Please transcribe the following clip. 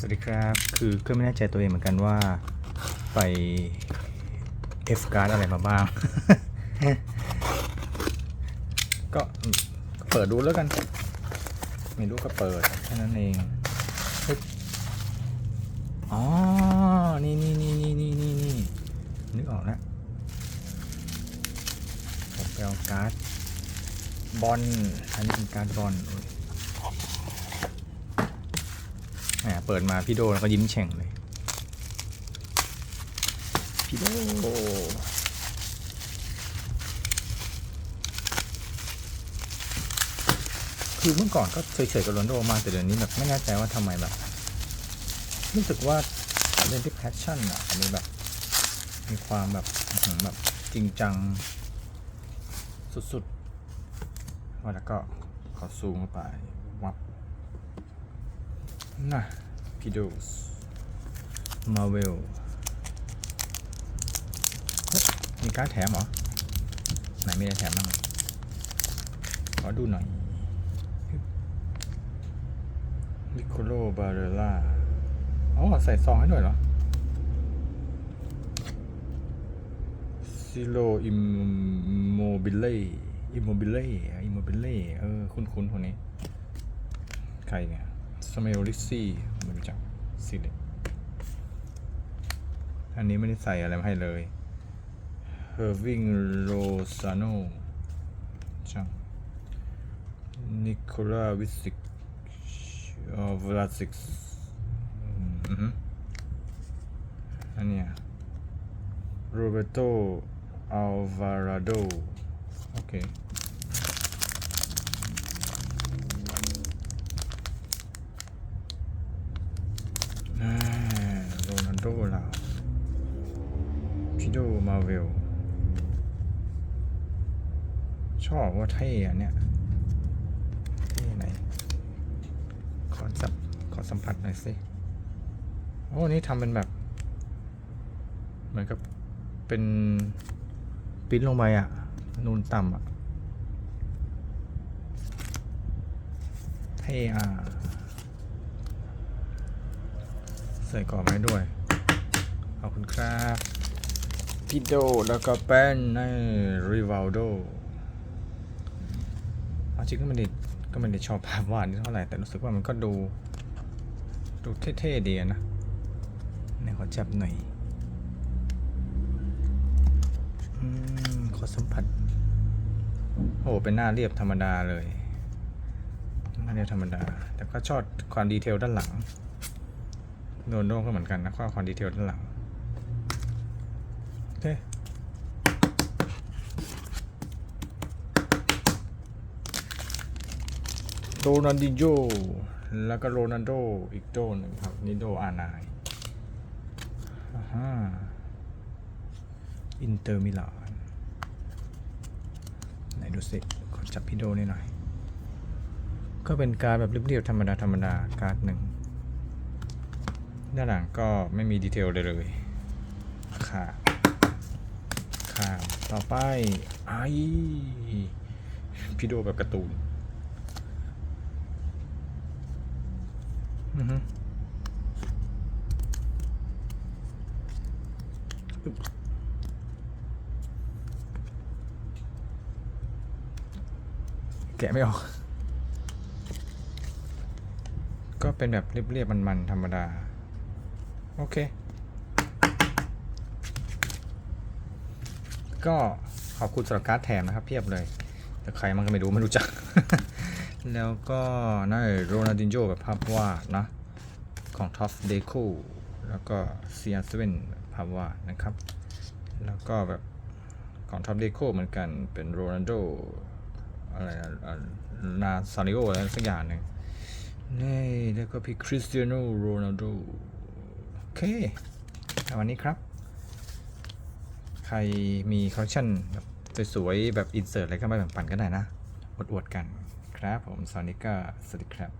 สวัสดีครับ คือก็ไม่แน่ใจตัวเองเหมือนกันว่าไป F การ์ดอะไรมาบ้าง ก็เปิดดูแล้วกัน ไม่รู้ก็เปิดแค่นั้นเองอ๋อ นี่นี่นี่นี่นี่นี่นี่นึกออกแล้วผมไปเอาการ์ดบอลอันนี้เป็นการ์ดบอลอุ๊ย แห มเปิดมาพี่โดแล้วก็ยิ้มแฉ่งเลย พี่โดคือเมื่อก่อนก็เฉยๆกับโรนลโดมากแต่เดี๋ยวนี้แบบไม่แน่ใจว่าทำไมแบบรู้สึกว่าเล่นที่แพชชั่นอะอันนี้แบบ มีความแบบอื้อหือแบบจริงจัง สุดๆว่าแล้วก็ขอซูมเข้าไปวับ น่ะพีโดสมาเวลมีการแถมเหรอ ไหนไม่ได้แถมบ้างขอดูหน่อยนิโคโลบาเรล่าอ๋อ ใส่ซองให้ด้วยเหรอซิโลอิมโมบิเล่อิมโมบิเล่อิมโมบิเล่เออ คุ้นๆคนนี้ ใครเนี่ย สเมลลิซี่ไม่รู้จักสิเด็อันนี้ไม่ได้ใส่อะไรมาให้เลยเฮอร์วิงโรซาโนจังนิโคลาวิสิกออวลาซิกอือฮึอันเนี้ยโรเบโตอัลวาราโดโอเค อ่า โรนัลโดเราพี่โดมาเวลชอบว่าเท่อะเนี่ยเท่ไหน ขอสัมขอสัมผัสหน่อยสิ โอ้นี่ทำเป็นแบบ เหมือนกับเป็นปิ้นลงไปอะนูนต่ำอะเท่อะใส่กรอบไม้ด้วย อบคุณครับพี่โดแล้วก็เป็นในริวัลโดจริงก็ไม่ได้ก็ไม่ได้ชอบภาพวาดนี่เท่าไหร่แต่รู้สึกว่ามันก็ดู ดูเท่ๆดีนะเนี่ยขอจับหน่อยอืมขอสัมผัสโอ้เป็นหน้าเรียบธรรมดาเลยหน้าเรียบธรรมดา แต่ก็ชอบความดีเทลด้านหลังโดนโดก็เหมือนกันนะข้อความดีเทลด้านหลัง เคโรนัลดิโญแล้วก็โรนัลโดอีกโดหนึ่งครับนิโดอานายอ่าฮะอินเตอร์มิลานไหนดูสิขอจับพี่โดนี่หน่อย ก็เป็นการแบบเรียบๆธรรมดาธรรมดาการ์ดหนึ่ง ด้านหลังก็ไม่มีดีเทลเลยเลยค่ะ ค่ะต่อไปไอพี่โดแบบการ์ตูนแกะไม่ออก ก็เป็นแบบเรียบๆมันๆธรรมดา โอเค ก็ขอบคุณสำหรับการ์ดแถมนะครับเพียบเลย แต่ใครมันก็ไม่รู้ไม่รู้จัก แล้วก็นั่นโรนัลดินโญแบบภาพวาดนะ ของท็อปเดโคแล้วก็เซียนเซเว่นภาพวาดนะครับ แล้วก็แบบของท็อปเดโคเหมือนกันเป็นโรนัลโดอะไรนะนาซาริโออะไรสักอย่างหนึ่งนี่แล้วก็พี่คริสเตียโนโรนัลโดโอเควันนี้ครับ ใครมีคอลเลคชันแบบสวยๆ แบบอินเสิร์ตอะไรก็มาแบ่งปันกันได้นะ อวดๆกันครับผมสอนนี้ก็สวัสดีครับ